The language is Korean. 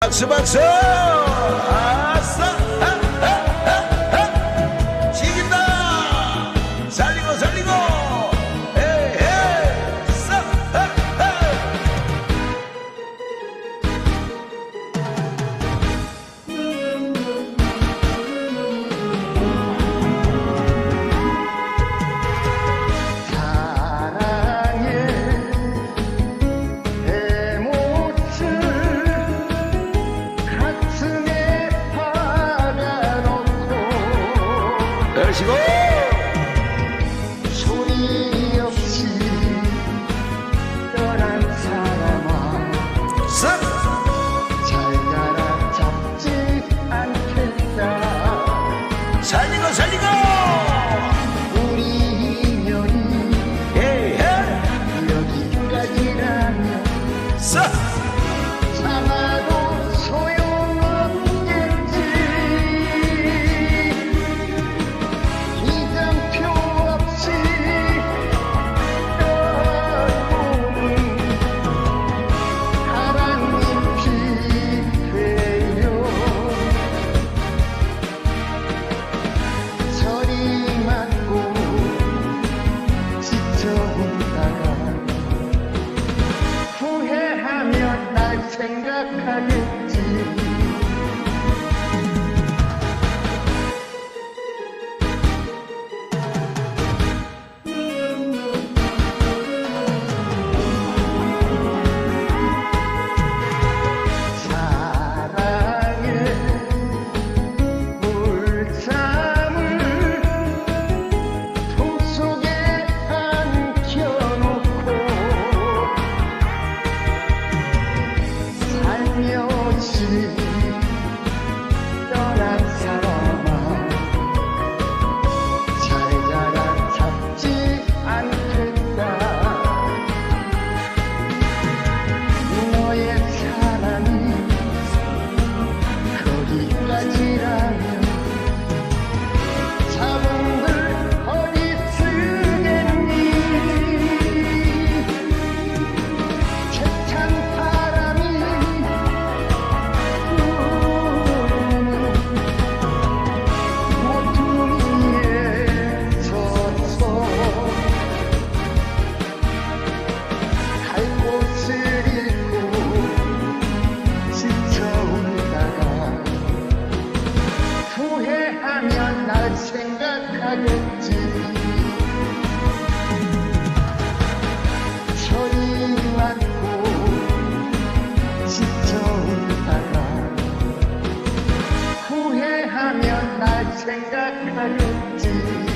박수 박수 열시고. 소리 없이 떠난 사람아 싹 잘 가라 잡지 않겠다. 살리고 살리고! 우리 인연이 에이 에이! 여기까지라면 싹 날 생각하겠지 살며 날 생각하겠지. 저리 날 생각하겠지 후회하면 날 생각하겠지